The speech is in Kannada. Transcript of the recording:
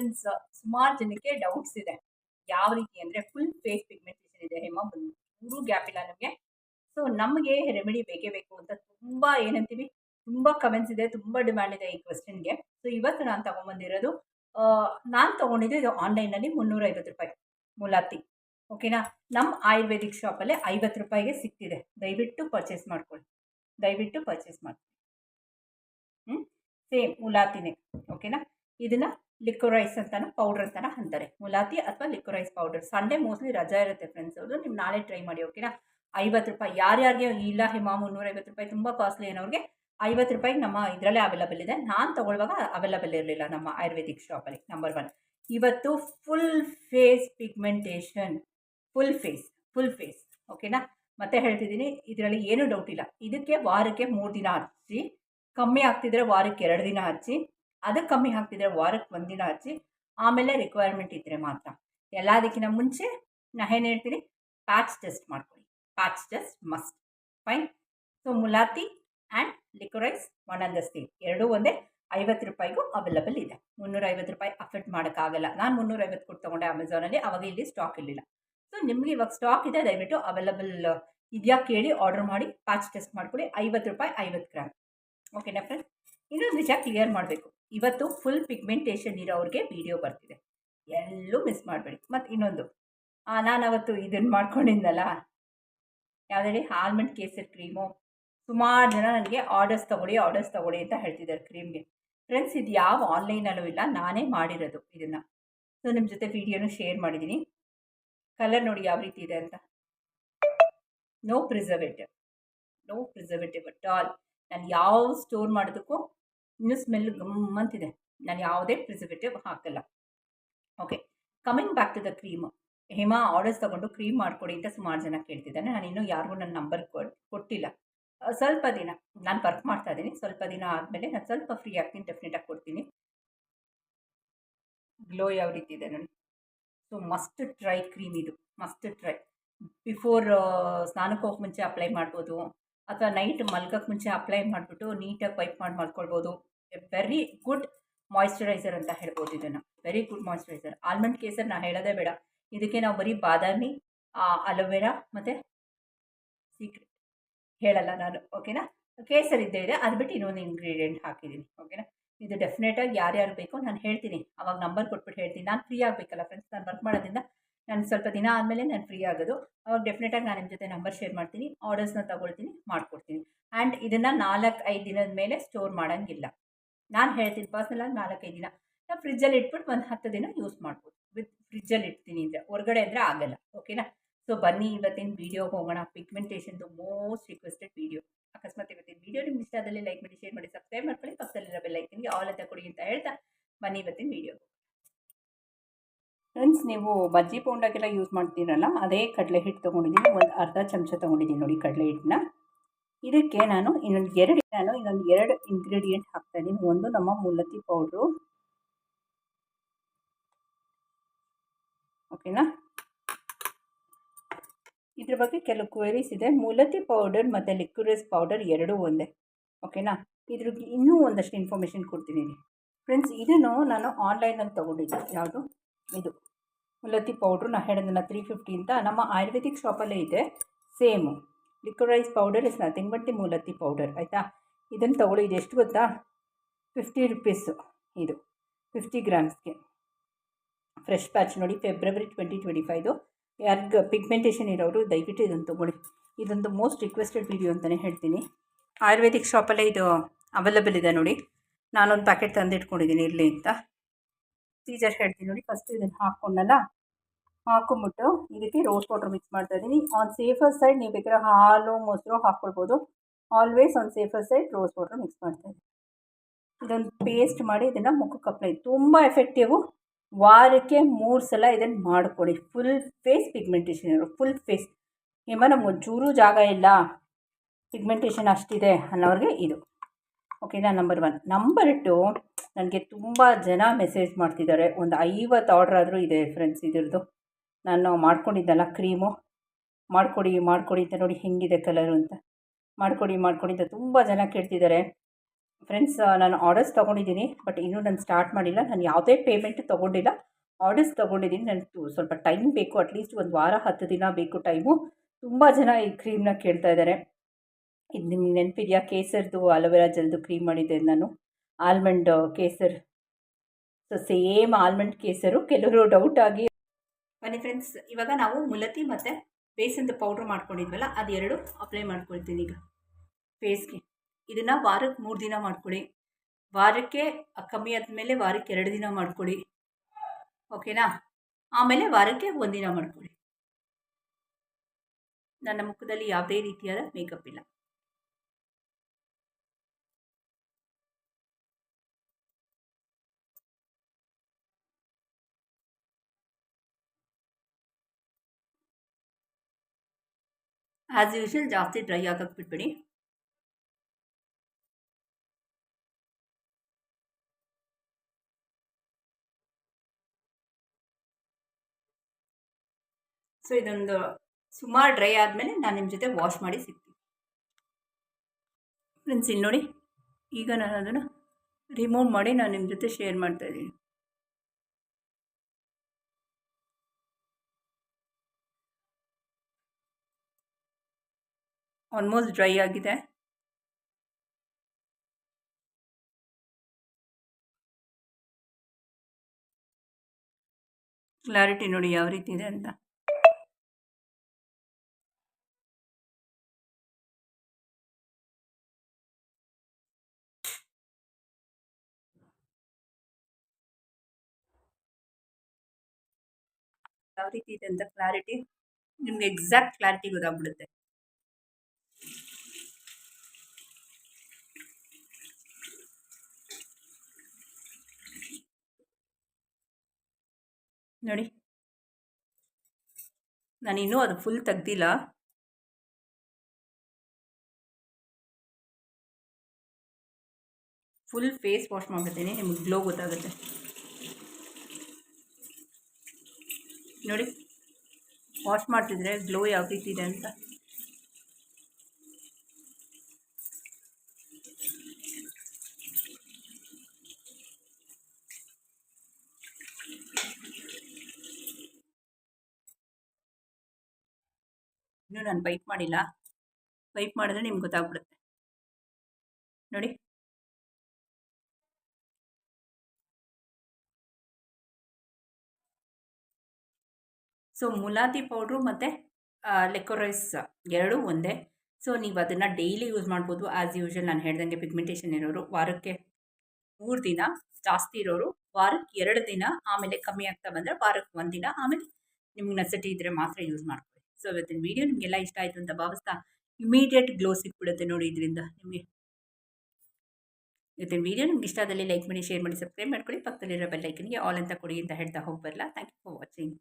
ಫ್ರೆಂಡ್ಸ್ ಸುಮಾರು ಜನಕ್ಕೆ ಡೌಟ್ಸ್ ಇದೆ. ಯಾವ ರೀತಿ ಅಂದರೆ ಫುಲ್ ಫೇಸ್ ಪಿಗ್ಮೆಂಟೇಷನ್ ಇದೆ ಹೇಮ ಮೂರು ಗ್ಯಾಪ್ ಇಲ್ಲ ನಮಗೆ. ಸೊ ನಮಗೆ ರೆಮಿಡಿ ಬೇಕೇ ಬೇಕು ಅಂತ ತುಂಬ ಏನಂತೀವಿ? ತುಂಬ ಕಮೆಂಟ್ಸ್ ಇದೆ, ತುಂಬ ಡಿಮ್ಯಾಂಡ್ ಇದೆ ಈ ಕ್ವೆಶನ್ಗೆ ಸೊ ಇವತ್ತು ನಾನು ತೊಗೊಂಬಂದಿರೋದು ನಾನು ತೊಗೊಂಡಿದ್ದು ಇದು ಆನ್ಲೈನಲ್ಲಿ ಮುನ್ನೂರೈವತ್ತು ರೂಪಾಯಿ ಮುಲಾತಿ. ಓಕೆನಾ ನಮ್ಮ ಆಯುರ್ವೇದಿಕ್ ಶಾಪಲ್ಲೇ ಐವತ್ತು ರೂಪಾಯಿಗೆ ಸಿಕ್ತಿದೆ. ದಯವಿಟ್ಟು ಪರ್ಚೇಸ್ ಮಾಡ್ಕೊಳ್ಳಿ. ದಯವಿಟ್ಟು ಪರ್ಚೇಸ್ ಮಾಡಿ ಹ್ಞೂ ಸೇಮ್ ಮುಲಾತಿನೇ. ಓಕೆನಾ ಇದನ್ನು ಲಿಕ್ವರೈಸ್ ಅಂತಲೂ ಪೌಡರ್ ಅಂತಾನೆ ಅಂತಾರೆ. ಮುಲಾತಿ ಅಥವಾ ಲಿಕ್ವರೈಸ್ ಪೌಡರ್ ಸಂಡೇ ಮೋಸ್ಟ್ಲಿ ರಜಾ ಇರುತ್ತೆ ಫ್ರೆಂಡ್ಸ್ ಅವರು ನೀವು ನಾಳೆ ಟ್ರೈ ಮಾಡಿ ಓಕೆನಾ ಐವತ್ತು ರೂಪಾಯಿ. ಯಾರ್ಯಾರಿಗೆ ಇಲ್ಲ ಹಿಮಾ ಮುನ್ನೂರೈವತ್ತು ರೂಪಾಯಿ, ತುಂಬ ಕಾಸ್ಟ್ಲಿ ಏನೋರಿಗೆ ಐವತ್ತು ರೂಪಾಯಿಗೆ ನಮ್ಮ ಇದರಲ್ಲೇ ಅವೈಲಬಲ್ ಇದೆ. ನಾನು ತೊಗೊಳ್ಳುವಾಗ ಅವೈಲಬಲ್ ಇರಲಿಲ್ಲ ನಮ್ಮ ಆಯುರ್ವೇದಿಕ್ ಶಾಪಲ್ಲಿ ನಂಬರ್ ಒನ್ ಇವತ್ತು full face pigmentation full face full face ಓಕೆನಾ ಮತ್ತೆ ಹೇಳ್ತಿದ್ದೀನಿ, ಇದರಲ್ಲಿ ಏನೂ ಡೌಟ್ ಇಲ್ಲ. ಇದಕ್ಕೆ ವಾರಕ್ಕೆ ಮೂರು ದಿನ ಹಚ್ಚಿ, ಕಮ್ಮಿ ಆಗ್ತಿದ್ರೆ ವಾರಕ್ಕೆ ಎರಡು ದಿನ ಹಚ್ಚಿ ಅದಕ್ಕೆ ಕಮ್ಮಿ ಹಾಕ್ತಿದ್ರೆ ವಾರಕ್ಕೆ ಒಂದಿನ ದಿನ ಹಚ್ಚಿ ಆಮೇಲೆ ರಿಕ್ವೈರ್ಮೆಂಟ್ ಇದ್ದರೆ ಮಾತ್ರ. ಎಲ್ಲದಕ್ಕಿಂತ ಮುಂಚೆ ನಾ ಏನು ಹೇಳ್ತೀನಿ? ಪ್ಯಾಚ್ ಟೆಸ್ಟ್ ಮಾಡ್ಕೊಳ್ಳಿ. Patch test must fine so mulethi and liquorice one on the steel ಎರಡೂ ಒಂದೇ ಐವತ್ತು ರೂಪಾಯಿಗೂ ಅವೈಲಬಲ್ ಇದೆ. ಮುನ್ನೂರೈವತ್ತು ರೂಪಾಯಿ ಅಫೆಕ್ಟ್ ಮಾಡೋಕ್ಕಾಗಲ್ಲ. ನಾನು ಮುನ್ನೂರೈವತ್ತು ಕೊಟ್ಟು ತೊಗೊಂಡೆ ಅಮೆಝಾನಲ್ಲಿ ಅವಾಗ ಇಲ್ಲಿ ಸ್ಟಾಕ್ ಇರಲಿಲ್ಲ. ಸೊ ನಿಮಗೆ ಇವಾಗ ಸ್ಟಾಕ್ ಇದೆ, ದಯವಿಟ್ಟು ಅವೈಲಬಲ್ ಇದೆಯಾ ಕೇಳಿ ಆರ್ಡರ್ ಮಾಡಿ ಪ್ಯಾಚ್ ಟೆಸ್ಟ್ ಮಾಡ್ಕೊಳ್ಳಿ. ಐವತ್ತು ರೂಪಾಯಿ ಐವತ್ತು ಗ್ರಾಮ್ ಓಕೆನಾ ಫ್ರೆಂಡ್ಸ್ ಇನ್ನೊಂದು ವಿಷಯ ಕ್ಲಿಯರ್ ಮಾಡಬೇಕು. ಇವತ್ತು ಫುಲ್ ಪಿಗ್ಮೆಂಟೇಷನ್ ಇರೋರಿಗೆ ವಿಡಿಯೋ ಬರ್ತಿದೆ. ಎಲ್ಲೂ ಮಿಸ್ ಮಾಡಬೇಡಿ. ಮತ್ತು ಇನ್ನೊಂದು. ನಾನು ಅವತ್ತು ಇದನ್ನು ಮಾಡ್ಕೊಂಡಿದ್ದಲ್ಲ ಯಾವುದೇ ಆಲ್ಮಂಡ್ ಕೇಸರ್ ಕ್ರೀಮು ಸುಮಾರು ಜನ ನನಗೆ ಆರ್ಡರ್ಸ್ ತೊಗೊಳ್ಳಿ ಆರ್ಡರ್ಸ್ ತೊಗೊಳ್ಳಿ ಅಂತ ಹೇಳ್ತಿದ್ದಾರೆ ಕ್ರೀಮ್ಗೆ ಫ್ರೆಂಡ್ಸ್ ಇದು ಯಾವ ಆನ್ಲೈನಲ್ಲೂ ಇಲ್ಲ. ನಾನೇ ಮಾಡಿರೋದು ಇದನ್ನು. ಸೊ ನಿಮ್ಮ ಜೊತೆ ವಿಡಿಯೋನು ಶೇರ್ ಮಾಡಿದ್ದೀನಿ ಕಲರ್ ನೋಡಿ ಯಾವ ರೀತಿ ಇದೆ ಅಂತ. No preservative no preservative at all ನಾನು ಯಾವ ಸ್ಟೋರ್ ಮಾಡೋದಕ್ಕೂ ಇನ್ನೂ ಸ್ಮೆಲ್ ಗಮ್ಮಂತಿದೆ ನಾನು ಯಾವುದೇ ಪ್ರಿಸರ್ವೇಟಿವ್ ಹಾಕಲ್ಲ. Okay coming back to the cream Hema orders ತಗೊಂಡು ಕ್ರೀಮ್ ಮಾಡಿಕೊಡಿ ಅಂತ ಸುಮಾರು ಜನ ಕೇಳ್ತಿದ್ದಾನೆ ನಾನು ಇನ್ನೂ ಯಾರಿಗೂ ನನ್ನ ನಂಬರ್ ಕೊಟ್ಟಿಲ್ಲ. ಸ್ವಲ್ಪ ದಿನ, ನಾನು ವರ್ಕ್ ಮಾಡ್ತಾ ಇದ್ದೀನಿ. ಸ್ವಲ್ಪ ದಿನ ಆದಮೇಲೆ ನಾನು ಸ್ವಲ್ಪ ಫ್ರೀ ಆಗ್ತೀನಿ ಡೆಫಿನೆಟಾಗಿ ಕೊಡ್ತೀನಿ. ಗ್ಲೋ ಯಾವ ರೀತಿ ಇದೆ ನಾನು ಸೊ ಮಸ್ಟ್ ಟ್ರೈ ಕ್ರೀಮ್ ಇದು. ಮಸ್ಟ್ ಟ್ರೈ ಬಿಫೋರ್ ಸ್ನಾನಕ್ಕೆ ಹೋಗಿ ಮುಂಚೆ ಅಪ್ಲೈ ಮಾಡ್ಬೋದು. ಅಥವಾ ನೈಟ್ ಮಲ್ಗಕ್ಕೆ ಮುಂಚೆ ಅಪ್ಲೈ ಮಾಡಿಬಿಟ್ಟು ನೀಟಾಗಿ ವೈಪ್ ಮಾಡಿ ಮಾಡ್ಕೊಳ್ಬೋದು ವೆರಿ ಗುಡ್ ಮಾಯಿಶ್ಚರೈಸರ್ ಅಂತ ಹೇಳ್ಬೋದು ಇದನ್ನು. Very good moisturiser almond kesar ನಾನು ಹೇಳೋದೇ ಬೇಡ. ಇದಕ್ಕೆ ನಾವು ಬರೀ ಬಾದಾಮಿ ಅಲೋವೆರಾ ಮತ್ತು ಸೀಕ್ರೆಟ್ ಹೇಳಲ್ಲ ನಾನು ಓಕೆನಾ ಕೇಸರ್ ಇದ್ದೇ ಇದೆ. ಅದು ಬಿಟ್ಟು ಇನ್ನೊಂದು ಇಂಗ್ರೀಡಿಯೆಂಟ್ ಹಾಕಿದ್ದೀನಿ ಓಕೆನಾ ಇದು ಡೆಫಿನೆಟಾಗಿ ಯಾರ್ಯಾರು ಬೇಕೋ ನಾನು ಹೇಳ್ತೀನಿ. ಅವಾಗ ನಂಬರ್ ಕೊಟ್ಬಿಟ್ಟು ಹೇಳ್ತೀನಿ. ನಾನು ಫ್ರೀ ಆಗಬೇಕಲ್ಲ ಫ್ರೆಂಡ್ಸ್ ನಾನು ವರ್ಕ್ ಮಾಡೋದ್ರಿಂದ ನಾನು ಸ್ವಲ್ಪ ದಿನ ಆದಮೇಲೆ ನಾನು ಫ್ರೀ ಆಗೋದು. ಅವಾಗ ಡೆಫಿನೆಟಾಗಿ ನಾನು ನಿಮ್ಮ ಜೊತೆ ನಂಬರ್ ಶೇರ್ ಮಾಡ್ತೀನಿ ಆರ್ಡರ್ಸ್ನ ತಗೊಳ್ತೀನಿ, ಮಾಡ್ಕೊಡ್ತೀನಿ. ಆ್ಯಂಡ್ ಇದನ್ನು ನಾಲ್ಕು, ಐದು ದಿನದ ಮೇಲೆ ಸ್ಟೋರ್ ಮಾಡೋಂಗಿಲ್ಲ. ನಾನು ಹೇಳ್ತೀನಿ ಪರ್ಸ್ನಲಾಗಿ ನಾಲ್ಕೈದು ದಿನ. ನಾನು ಫ್ರಿಜ್ಜಲ್ಲಿ ಇಟ್ಬಿಟ್ಟು ಒಂದು ಹತ್ತು ದಿನ ಯೂಸ್ ಮಾಡ್ಬೋದು. ವಿತ್ ಫ್ರಿಜ್ಜಲ್ಲಿ ಇಡ್ತೀನಿ ಅಂದರೆ, ಹೊರಗಡೆ ಅಂದರೆ ಆಗಲ್ಲ ಓಕೆನಾ ಸೊ ಬನ್ನಿ ಇವತ್ತಿನ ವೀಡಿಯೋಗೆ ಹೋಗೋಣ. ಪಿಗ್ಮೆಂಟೇಷನ್ದು ಮೋಸ್ಟ್ ರಿಕ್ವೆಸ್ಟೆಡ್ ವೀಡಿಯೋ ಅಕಸ್ಮಾತ್ ಇವತ್ತಿನ ವೀಡಿಯೋ ನಿಮ್ಗೆ ಇಷ್ಟ ಆದಲ್ಲಿ ಲೈಕ್ ಮಾಡಿ ಶೇರ್ ಮಾಡಿ ಸಬ್ಸ್ಕ್ರೈಬ್ ಮಾಡ್ಕೊಳ್ಳಿ. ಪಕ್ಕದಲ್ಲಿರೋ ಬೆಲ್ ಐಕನ್ಗೆ ಆಲ್ ಅಂತ ಕೊಡಿ ಅಂತ ಹೇಳ್ತಾ ಬನ್ನಿ ಇವತ್ತಿನ ವೀಡಿಯೋ ಫ್ರೆಂಡ್ಸ್ ನೀವು ಬಜ್ಜಿ ಪೌಂಡಾಗೆಲ್ಲ ಯೂಸ್ ಮಾಡ್ತೀರಲ್ಲ, ಅದೇ ಕಡಲೆ ಹಿಟ್ಟು ತೊಗೊಂಡಿದ್ದೀನಿ. ಒಂದು ಅರ್ಧ ಚಮಚ ತೊಗೊಂಡಿದ್ದೀನಿ ನೋಡಿ ಕಡಲೆ ಹಿಟ್ಟನ್ನ. ಇದಕ್ಕೆ ನಾನು ಇನ್ನೊಂದು ಎರಡು ನಾನು ಇನ್ನೊಂದು ಎರಡು ಇಂಗ್ರೀಡಿಯೆಂಟ್ ಹಾಕ್ತಾಯಿದ್ದೀನಿ ಒಂದು ನಮ್ಮ ಮುಲ್ಲತ್ತಿ ಪೌಡ್ರು ಓಕೆನಾ ಇದ್ರ ಬಗ್ಗೆ ಕೆಲವು ಕ್ವೆರೀಸ್ ಇದೆ. ಮೂಲತಿ ಪೌಡರ್ ಮತ್ತು ಲಿಕ್ವಿರೈಸ್ ಪೌಡರ್ ಎರಡೂ ಒಂದೇ. ಓಕೆನಾ ಇದ್ರ ಇನ್ನೂ ಒಂದಷ್ಟು ಇನ್ಫಾರ್ಮೇಷನ್ ಕೊಡ್ತೀನಿ ಫ್ರೆಂಡ್ಸ್ ಇದನ್ನು ನಾನು ಆನ್ಲೈನಲ್ಲಿ ತೊಗೊಂಡಿದ್ದೆ. ಯಾವುದು? ಇದು. ಮುಲತಿ ಪೌಡ್ರು ನಾನು ಹೇಳಿದ್ನಲ್ಲ ತ್ರೀ ಫಿಫ್ಟಿ ಅಂತ ನಮ್ಮ ಆಯುರ್ವೇದಿಕ್ ಶಾಪಲ್ಲೇ ಇದೆ. Same liquorice powder is nothing but the mulethi powder ಆಯಿತಾ? ಇದನ್ನು ತೊಗೊಳ್ಳಿ, ಇದು ಎಷ್ಟು ಗೊತ್ತಾ? ಫಿಫ್ಟಿ ರುಪೀಸು ಇದು ಫಿಫ್ಟಿ ಗ್ರಾಮ್ಸ್ಗೆ ಫ್ರೆಶ್ ಪ್ಯಾಚ್ ನೋಡಿ ಫೆಬ್ರವರಿ ಟ್ವೆಂಟಿ ಟ್ವೆಂಟಿ ಫೈದು ಯಾರಿಗೆ ಪಿಗ್ಮೆಂಟೇಷನ್ ಇರೋರು, ದಯವಿಟ್ಟು ಇದನ್ನು ತೊಗೊಳ್ಳಿ. ಇದೊಂದು ಮೋಸ್ಟ್ ರಿಕ್ವೆಸ್ಟೆಡ್ ವಿಡಿಯೋ ಅಂತಲೇ ಹೇಳ್ತೀನಿ. ಆಯುರ್ವೇದಿಕ್ ಶಾಪಲ್ಲೇ ಇದು ಅವೈಲಬಲ್ ಇದೆ ನೋಡಿ. ನಾನೊಂದು ಪ್ಯಾಕೆಟ್ ತಂದಿಟ್ಕೊಂಡಿದ್ದೀನಿ ಇರಲಿ ಅಂತ. ಪ್ರೊಸೀಜರ್ ಹೇಳ್ತೀನಿ ನೋಡಿ ಫಸ್ಟ್ ಇದನ್ನು ಹಾಕ್ಕೊಂಡಲ್ಲ ಹಾಕೊಂಬಿಟ್ಟು ಇದಕ್ಕೆ ರೋಸ್ ವಾಟರ್ ಮಿಕ್ಸ್ ಮಾಡ್ತಾ ಇದ್ದೀನಿ. ಆನ್ ಸೇಫರ್ ಸೈಡ್ ನೀವು ಬೇಕಾದ್ರೆ ಹಾಲು, ಮೊಸರು ಹಾಕ್ಕೊಳ್ಬೋದು. Always on safer side rose water mix ಮಾಡ್ತಾ ಇದ್ದೀನಿ. ಇದೊಂದು ಪೇಸ್ಟ್ ಮಾಡಿ ಇದನ್ನು ಮುಖಕ್ಕೆ ಅಪ್ಲೈ ತುಂಬ ಎಫೆಕ್ಟಿವು ವಾರಕ್ಕೆ ಮೂರು ಸಲ ಇದನ್ನು ಮಾಡಿಕೊಡಿ ಫುಲ್ ಫೇಸ್ ಪಿಗ್ಮೆಂಟೇಷನ್ ಇರೋ ಫುಲ್ ಫೇಸ್ ಏಮ ನಮ್ಮ ಒಂಚೂರು ಜಾಗ ಇಲ್ಲ. ಪಿಗ್ಮೆಂಟೇಷನ್ ಅಷ್ಟಿದೆ ಅನ್ನೋರಿಗೆ ಇದು. ಓಕೆನಾ ನಂಬರ್ ಒನ್ ನಂಬರ್ ಟು ನನಗೆ ತುಂಬ ಜನ ಮೆಸೇಜ್ ಮಾಡ್ತಿದ್ದಾರೆ. ಒಂದು ಐವತ್ತು ಆರ್ಡ್ರ್ ಆದರೂ ಇದೆ ಫ್ರೆಂಡ್ಸ್ ಇದ್ರದ್ದು. ನಾನು ಮಾಡ್ಕೊಂಡಿದ್ದಲ್ಲ ಕ್ರೀಮು. ಮಾಡಿಕೊಡಿ ಮಾಡಿಕೊಡಿ ಅಂತ ನೋಡಿ ಹೆಂಗಿದೆ ಕಲರು ಅಂತ. ಮಾಡಿಕೊಡಿ, ಮಾಡ್ಕೊಡಿ ಅಂತ ತುಂಬ ಜನ ಕೇಳ್ತಿದ್ದಾರೆ. ಫ್ರೆಂಡ್ಸ್ ನಾನು ಆರ್ಡರ್ಸ್ ತೊಗೊಂಡಿದ್ದೀನಿ ಬಟ್ ಇನ್ನೂ ನಾನು ಸ್ಟಾರ್ಟ್ ಮಾಡಿಲ್ಲ. ನಾನು ಯಾವುದೇ ಪೇಮೆಂಟ್ ತೊಗೊಂಡಿಲ್ಲ. ಆರ್ಡರ್ಸ್ ತೊಗೊಂಡಿದ್ದೀನಿ. ನನಗೆ ಸ್ವಲ್ಪ ಟೈಮ್ ಬೇಕು ಅಟ್ಲೀಸ್ಟ್ ಒಂದು ವಾರ, ಹತ್ತು ದಿನ ಬೇಕು ಟೈಮು ತುಂಬ ಜನ ಈ ಕ್ರೀಮ್ನ ಕೇಳ್ತಾ ಇದ್ದಾರೆ. ಇದು ನಿಮ್ಗೆ ನೆನಪಿದೆಯಾ? ಕೇಸರ್ದು ಅಲೋವೆರಾ ಜೆಲ್ದು ಕ್ರೀಮ್ ಮಾಡಿದ್ದೆ ನಾನು. Almond, kesar. So same almond, kesar. ಕೆಲವರು ಡೌಟ್ ಆಗಿ ಬನ್ನಿ ಫ್ರೆಂಡ್ಸ್ ಇವಾಗ ನಾವು ಮುಲತಿ ಮತ್ತು ಬೇಸನ್ದು ಪೌಡ್ರ್ ಮಾಡ್ಕೊಂಡಿದ್ವಲ್ಲ, ಅದೆರಡು ಅಪ್ಲೈ ಮಾಡ್ಕೊಳ್ತೀನಿ ಈಗ. ಫೇಸ್ಗೆ ಇದನ್ನು ವಾರಕ್ಕೆ ಮೂರು ದಿನ ಮಾಡ್ಕೊಳ್ಳಿ ವಾರಕ್ಕೆ ಕಮ್ಮಿ ಆದಮೇಲೆ ವಾರಕ್ಕೆ ಎರಡು ದಿನ ಮಾಡ್ಕೊಳ್ಳಿ ಓಕೆನಾ ಆಮೇಲೆ ವಾರಕ್ಕೆ ಒಂದಿನ ಮಾಡ್ಕೊಳ್ಳಿ ನನ್ನ ಮುಖದಲ್ಲಿ ಯಾವುದೇ ರೀತಿಯಾದ ಮೇಕಪ್ ಇಲ್ಲ. ಆ್ಯಸ್ ಯೂಶ್ವಲ್ ಜಾಸ್ತಿ ಡ್ರೈ ಆಗಕ್ಕೆ ಬಿಟ್ಬಿಡಿ ಸೊ ಇದೊಂದು ಸುಮಾರು ಡ್ರೈ ಆದಮೇಲೆ ನಾನು ನಿಮ್ಮ ಜೊತೆ ವಾಶ್ ಮಾಡಿ ಸಿಗ್ತೀನಿ. ಫ್ರೆಂಡ್ಸ್ ಇಲ್ಲಿ ನೋಡಿ, ಈಗ ನಾನು ಅದನ್ನು ರಿಮೂವ್ ಮಾಡಿ ನಾನು ನಿಮ್ಮ ಜೊತೆ ಶೇರ್ ಮಾಡ್ತಾಯಿದ್ದೀನಿ ಆಲ್ಮೋಸ್ಟ್ ಡ್ರೈ ಆಗಿದೆ. ಕ್ಲಾರಿಟಿ ನೋಡಿ ಯಾವ ರೀತಿ ಇದೆ ಅಂತ. ಯಾವ ರೀತಿ ಇದೆ ಅಂತ ಕ್ಲಾರಿಟಿ ನಿಮ್ಗೆ ಎಕ್ಸಾಕ್ಟ್ ಕ್ಲಾರಿಟಿ ಗೊತ್ತಾಗ್ಬಿಡುತ್ತೆ. ನೋಡಿ. ನಾನು ಇನ್ನೂ ಅದು ಫುಲ್ ತೆಗ್ದಿಲ್ಲ. ಫುಲ್ ಫೇಸ್ ವಾಶ್ ಮಾಡ್ಬಿಡ್ತೀನಿ, ನಿಮಗೆ ಗ್ಲೋ ಗೊತ್ತಾಗುತ್ತೆ. ನೋಡಿ ವಾಶ್ ಮಾಡ್ತಿದ್ರೆ ಗ್ಲೋ ಯಾವ ರೀತಿ ಇದೆ ಅಂತ. ಇನ್ನೂ ನಾನು ವೈಪ್ ಮಾಡಿಲ್ಲ. ವೈಪ್ ಮಾಡಿದ್ರೆ ನಿಮ್ಗೆ ಗೊತ್ತಾಗ್ಬಿಡುತ್ತೆ. ನೋಡಿ. ಸೊ ಮುಲಾತಿ ಪೌಡ್ರು ಮತ್ತು ಲೆಕೊರೈಸ್ ಎರಡೂ ಒಂದೇ. ಸೊ ನೀವು ಅದನ್ನು ಡೈಲಿ ಯೂಸ್ ಮಾಡ್ಬೋದು. ಆ್ಯಸ್ ಯೂಶ್ವಲ್ ನಾನು ಹೇಳ್ದಂಗೆ ಪಿಗ್ಮೆಂಟೇಷನ್ ಇರೋರು ವಾರಕ್ಕೆ ಮೂರು ದಿನ, ಜಾಸ್ತಿ ಇರೋರು ವಾರಕ್ಕೆ ಎರಡು ದಿನ, ಆಮೇಲೆ ಕಮ್ಮಿ ಆಗ್ತಾ ಬಂದರೆ ವಾರಕ್ಕೆ ಒಂದು ದಿನ, ಆಮೇಲೆ ನಿಮ್ಗೆ ನೆಸಟಿ ಇದ್ದರೆ ಮಾತ್ರ ಯೂಸ್ ಮಾಡ್ಕೊಳ್ಳಿ. ಸೊ ಇವತ್ತಿನ ವೀಡಿಯೋ ನಿಮಗೆಲ್ಲ ಇಷ್ಟ ಆಯಿತು ಅಂತ ಭಾವಿಸ್ತಾ ಇಮಿಡಿಯೇಟ್ ಗ್ಲೋ ಸಿಕ್ಬಿಡುತ್ತೆ ನೋಡಿ ಇದರಿಂದ ನಿಮಗೆ. ಇವತ್ತಿನ ವೀಡಿಯೋ ನಿಮ್ಗೆ ಇಷ್ಟ ಆದಲ್ಲಿ ಲೈಕ್ ಮಾಡಿ ಶೇರ್ ಮಾಡಿ ಸಬ್ಸ್ಕ್ರೈಬ್ ಮಾಡ್ಕೊಳ್ಳಿ. ಪಕ್ಕದಲ್ಲಿರೋ ಬೆಲ್ಲೈಕನ್ಗೆ ಆಲ್ ಅಂತ ಕೊಡಿ ಅಂತ ಹೇಳ್ತಾ ಹೋಗಿ ಬರಲ್ಲ ಥ್ಯಾಂಕ್ ಯು ಫಾರ್ ವಾಚಿಂಗ್